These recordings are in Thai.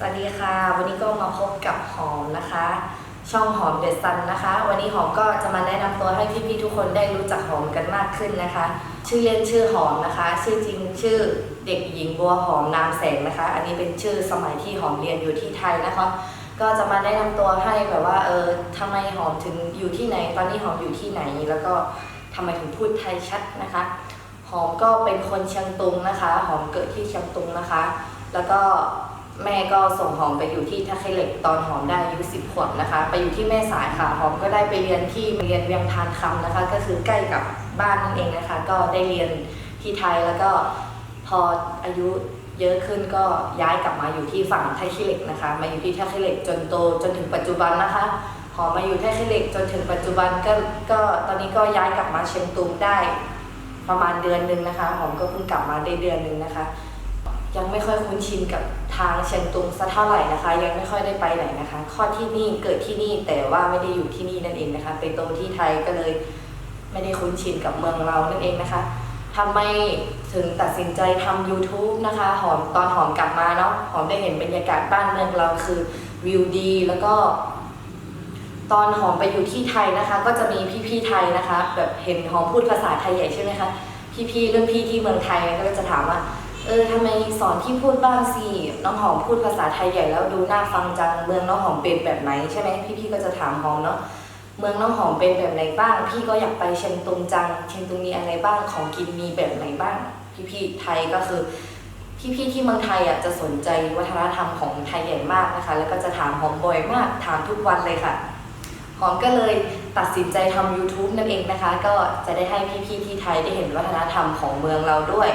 สวัสดีค่ะ วันนี้ก็มาพบกับหอมนะคะ ช่องหอมเดอะซันนะคะ วันนี้หอมก็จะมาแนะนำตัวให้พี่ๆทุกคนได้รู้จักหอมกันมากขึ้นนะคะ ชื่อเล่นชื่อหอมนะคะ ชื่อจริงชื่อเด็กหญิงบัวหอมนามแสงนะคะ อันนี้เป็นชื่อสมัยที่หอมเรียนอยู่ที่ไทยนะคะ ก็จะมาแนะนำตัวให้แบบว่าเออทำไมหอมถึงอยู่ที่ไหน ตอนนี้หอมอยู่ที่ไหน แล้วก็ทำไมถึงพูดไทยชัดนะคะ หอมก็เป็นคนเชียงตุงนะคะ หอมเกิดที่เชียงตุงนะคะ แล้วก็ แม่ก็ส่งหอมไปอยู่ที่ท่าขี้เหล็กตอนหอมได้อายุสิบขวบนะคะ ไปอยู่ที่แม่สายค่ะหอมก็ได้ไปเรียนที่เรียนเวียงพานคำนะคะ ก็คือใกล้กับบ้านนั่นเองนะคะ ก็ได้เรียนที่ไทยแล้วก็พออายุเยอะขึ้นก็ย้ายกลับมาอยู่ที่ฝั่งท่าขี้เหล็กนะคะ มาอยู่ที่ท่าขี้เหล็กจนโตจนถึงปัจจุบันนะคะหอมมาอยู่ท่าขี้เหล็กจนถึงปัจจุบันก็ก็ตอนนี้ก็ย้ายกลับมาเชียงตุงได้ประมาณเดือนหนึ่งนะคะหอมก็เพิ่งกลับมาได้เดือนหนึ่งนะคะ ยังไม่ค่อยคุ้นชินกับทางเชียงตุงสักเท่าไหร่นะคะ ยังไม่ค่อยได้ไปไหนนะคะคลอดที่นี่เกิดที่นี่แต่ว่าไม่ได้อยู่ที่นี่นั่นเองนะคะไปโตที่ไทยก็เลย ไม่ได้คุ้นชินกับเมืองเรานั่นเองนะคะทำไมถึงตัดสินใจทำ YouTube นะคะ หอมตอนหอมกลับมาเนาะหอมได้เห็นบรรยากาศบ้านเมืองเราคือวิวดี แล้วก็ ตอนหอมไปอยู่ที่ไทยนะคะ ก็จะมีพี่ๆไทยนะคะ แบบเห็นหอมพูดภาษาไทยใหญ่ใช่ไหมคะพี่ๆเรื่องพี่ที่เมืองไทยก็จะถามว่า เออทำไมสอนที่พูดบ้างสิน้องหอมพูดภาษาไทยใหญ่แล้วดูน่าฟังจังเมืองน้องหอมเป็นแบบไหนใช่ไหมพี่ๆก็จะถามหอมเนาะเมืองน้องหอมเป็นแบบไหนบ้าง พี่ก็อยากไปเชียงตุงจังเชียงตุงมีอะไรบ้างของกินมีแบบไหนบ้าง พี่ๆไทยก็คือพี่ๆที่เมืองไทยอะจะสนใจวัฒนธรรมของไทยใหญ่มากนะคะ แล้วก็จะถามหอมบ่อยมากถามทุกวันเลยค่ะหอมก็เลยตัดสินใจทำ YouTube นั่นเองนะคะ ก็จะได้ให้พี่ๆที่ไทยได้เห็นวัฒนธรรมของเมืองเราด้วย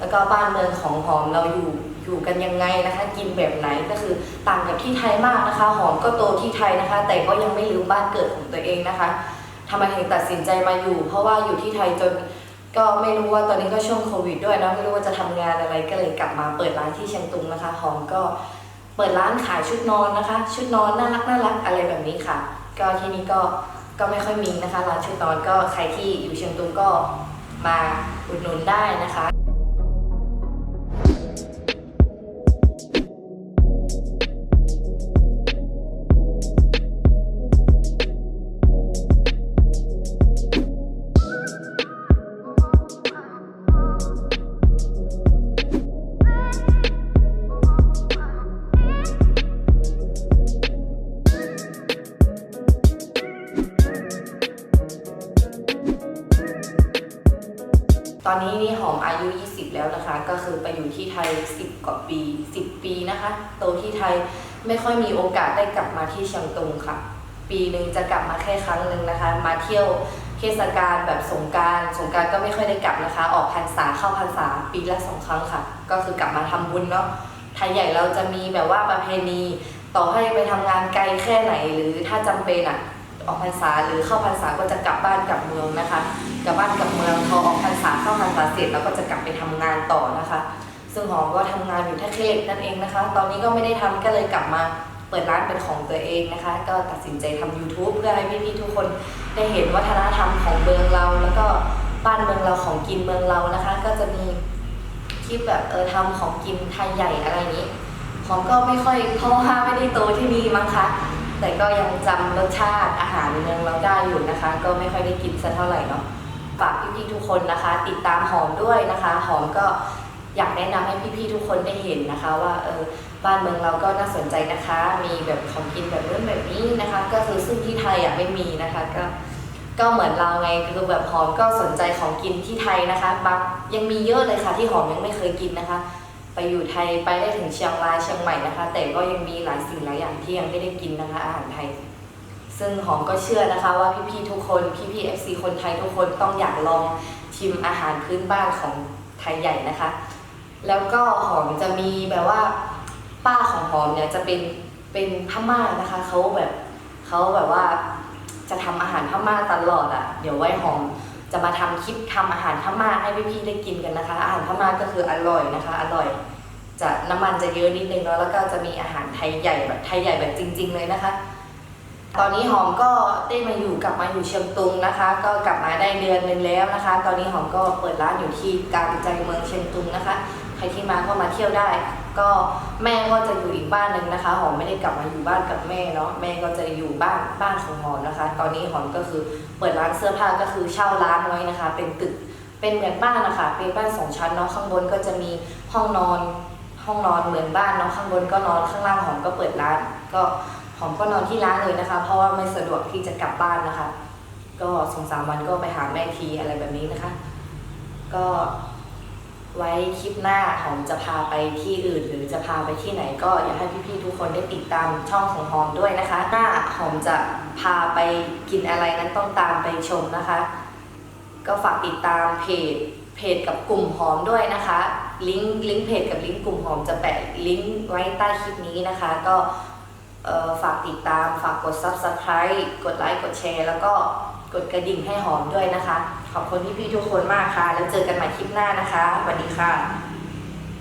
แล้วก็บ้านเมืองของหอมเราอยู่อยู่กันยังไงนะคะ กินแบบไหนก็คือต่างกับที่ไทยมากนะคะ หอมก็โตที่ไทยนะคะ แต่ก็ยังไม่ลืมบ้านเกิดของตัวเองนะคะทำไมถึงตัดสินใจมาอยู่ เพราะว่าอยู่ที่ไทยจนก็ไม่รู้ว่าตอนนี้ก็ช่วงโควิดด้วยนะไม่รู้ว่าจะทำงานอะไรก็เลยกลับมาเปิดร้านที่เชียงตุงนะคะ หอมก็เปิดร้านขายชุดนอนนะคะ ชุดนอนน่ารักน่ารักอะไรแบบนี้ค่ะ ก็ที่นี่ก็ก็ไม่ค่อยมีนะคะร้านชุดนอนก็ใครที่อยู่เชียงตุงก็มาอุดหนุนได้นะคะ อนนี้นี่หอมอายุ 20 แล้วนะคะ ก็คือไปอยู่ที่ไทย 10 กว่าปี 10 ปีนะคะ โตที่ไทยไม่ค่อยมีโอกาสได้กลับมาที่เชียงตุงค่ะ ปีหนึ่งจะกลับมาแค่ครั้งหนึ่งนะคะ มาเที่ยวเทศกาลแบบสงการสงการก็ไม่ค่อยได้กลับนะคะ ออกพรรษาเข้าพรรษาปีละสองครั้งค่ะ ก็คือกลับมาทำบุญเนาะไทยใหญ่เราจะมีแบบว่าประเพณี ต่อให้ไปทำงานไกลแค่ไหนหรือถ้าจำเป็นอะ ออกพรรษาหรือเข้าพรรษาก็จะกลับบ้านกลับเมืองนะคะ กลับบ้านกลับเมืองพอออกพรรษาเข้าพรรษาเสร็จแล้วก็จะกลับไปทำงานต่อนะคะ ซึ่งหอมก็ทำงานอยู่ที่เทศนั่นเองนะคะ ตอนนี้ก็ไม่ได้ทำก็เลยกลับมาเปิดร้านเป็นของตัวเองนะคะ ก็ตัดสินใจทำ YouTube เพื่อให้พี่ๆทุกคนได้เห็นวัฒนธรรมของเมืองเรา แล้วก็บ้านเมืองเราของกินเมืองเรานะคะ ก็จะมีคลิปแบบเออทำของกินไทยใหญ่อะไรนี้หอมก็ไม่ค่อยเพราะว่าไม่ได้โตที่นี่มั้งคะ แต่ก็ยังจำรสชาติอาหารเมืองเราได้อยู่นะคะ ก็ไม่ค่อยได้กินสักเท่าไหร่เนาะฝากพี่ๆทุกคนนะคะ ติดตามหอมด้วยนะคะ หอมก็อยากแนะนำให้พี่ๆทุกคนได้เห็นนะคะ ว่าเออบ้านเมืองเราก็น่าสนใจนะคะ มีแบบของกินแบบนู้นแบบนี้นะคะ ก็คือซึ่งที่ไทยอะไม่มีนะคะก็ ก็เหมือนเราไงคือแบบหอมก็สนใจของกินที่ไทยนะคะบางยังมีเยอะเลยค่ะที่หอมยังไม่เคยกินนะคะ ไปอยู่ไทยไปได้ถึงเชียงรายเชียงใหม่นะคะ แต่ก็ยังมีหลายสิ่งหลายอย่างที่ยังไม่ได้กินนะคะ อาหารไทย ซึ่งหอมก็เชื่อนะคะว่าพี่ๆทุกคนพี่ๆ FC คนไทยทุกคนต้องอยากลองชิมอาหารพื้นบ้านของไทยใหญ่นะคะ แล้วก็หอมจะมีแบบว่าป้าของหอมเนี่ยจะเป็นเป็นพม่านะคะเขาแบบเขาแบบว่าจะทำอาหารพม่าตลอดอะ่ะ เดี๋ยวไว้หอม จะมาทำคลิปทำอาหารพม่าให้พี่ๆได้กินกันนะคะ อาหารพม่าก็คืออร่อยนะคะ อร่อย จะน้ำมันจะเยอะนิดนึงเนาะแล้วก็จะมีอาหารไทยใหญ่แบบไทยใหญ่แบบจริง ๆ เลยนะคะ ตอนนี้หอมก็ได้มาอยู่กลับมาอยู่เชียงตุงนะคะ ก็กลับมาได้เดือนหนึงแล้วนะคะ ตอนนี้หอมก็เปิดร้านอยู่ที่กลางใจเมืองเชียงตุงนะคะ ใครที่มาก็มาเที่ยวได้ ก็แม่ก็จะอยู่อีกบ้านหนึ่งนะคะหอมไม่ได้กลับมาอยู่บ้านกับแม่เนาะแม่ก็จะอยู่บ้านบ้านของหอมนะคะ ตอนนี้หอมก็คือเปิดร้านเสื้อผ้าก็คือเช่าร้านไว้นะคะ เป็นตึกเป็นเหมือนบ้านนะคะเป็นบ้านสองชั้นเนาะข้างบนก็จะมีห้องนอนห้องนอนเหมือนบ้านเนาะข้างบนก็นอนข้างล่างหอมก็เปิดร้าน ก็หอมก็นอนที่ร้านเลยนะคะ เพราะว่าไม่สะดวกที่จะกลับบ้านนะคะ ก็สองสามวันก็ไปหาแม่ทีอะไรแบบนี้นะคะ ก็ ไว้คลิปหน้าหอมจะพาไปที่อื่น หรือจะพาไปที่ไหนก็อยากให้พี่ๆทุกคนได้ติดตามช่องของหอมด้วยนะคะ หน้าหอมจะพาไปกินอะไรนั้นต้องตามไปชมนะคะ ก็ฝากติดตามเพจเพจกับกลุ่มหอมด้วยนะคะ ลิงก์ลิงก์เพจกับลิงก์กลุ่มหอมจะแปะลิงก์ไว้ใต้คลิปนี้นะคะ ก็ฝากติดตามฝากกด subscribe กดไลค์กดแชร์แล้วก็กดกระดิ่งให้หอมด้วยนะคะ ขอบคุณพี่ๆทุกคนมากค่ะ แล้วเจอกันใหม่คลิปหน้านะคะสวัสดีค่ะ